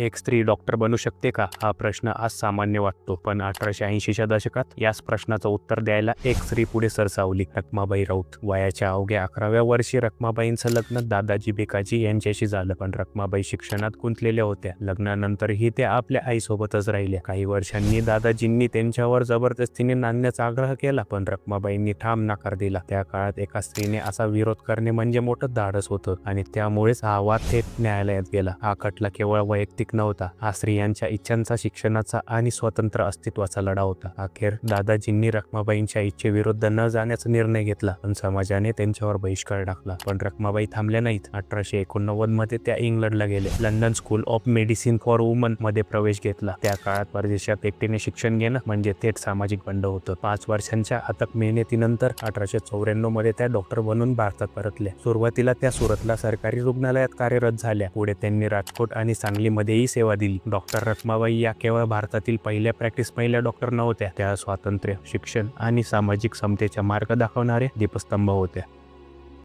एक स्त्री डॉक्टर बनू शकते का? हा प्रश्न आज सामान्य वाटतो पण अठराशे ऐंशीच्या दशकात याच प्रश्नाचं उत्तर द्यायला एक स्त्री पुढे सरसावली. रखमाबाई राऊत वयाच्या अवघ्या अकराव्या वर्षी रखमाबाईंचं लग्न दादाजी बेकाजी यांच्याशी झालं पण रखमाबाई शिक्षणात गुंतलेल्या होत्या. लग्नानंतरही त्या आपल्या आईसोबतच राहिल्या. काही वर्षांनी दादाजींनी त्यांच्यावर जबरदस्तीने नांदण्याचा आग्रह केला पण रखमाबाईंनी ठाम नकार दिला. त्या काळात एका स्त्रीने असा विरोध करणे म्हणजे मोठं धाडस होतं आणि त्यामुळेच हा वाद थेट न्यायालयात गेला. हा खटला केवळ वैयक्तिक नव्हता. हा स्त्रियांच्या इच्छांचा शिक्षणाचा आणि स्वतंत्र अस्तित्वाचा लढा होता. अखेर दादाजींनी रखमाबाईंच्या इच्छेविरुद्ध न जाण्याचा निर्णय घेतला पण समाजाने त्यांच्यावर बहिष्कार टाकला. पण रखमाबाई थांबल्या नाहीत. अठराशे एकोणनव्वदमध्ये त्या इंग्लंडला गेले. London school of medicine for वुमनमध्ये प्रवेश घेतला. त्या काळात परदेशात एकटीने शिक्षण घेणं म्हणजे थेट सामाजिक बंड होतं. पाच वर्षांच्या अथक मेहनतीनंतर अठराशे चौऱ्याण्णवमध्ये त्या डॉक्टर बनून भारतात परतल्या. सुरुवातीला त्या सुरतला सरकारी रुग्णालयात कार्यरत झाल्या. पुढे त्यांनी राजकोट आणि सांगलीमध्येही सेवा दिली. डॉक्टर रखमाबाई या केवळ भारतातील पहिल्या प्रॅक्टिस पहिल्या डॉक्टर नव्हत्या. त्या स्वातंत्र्य शिक्षण आणि सामाजिक समतेचा मार्ग दाखवणारे दीपस्तंभ होत्या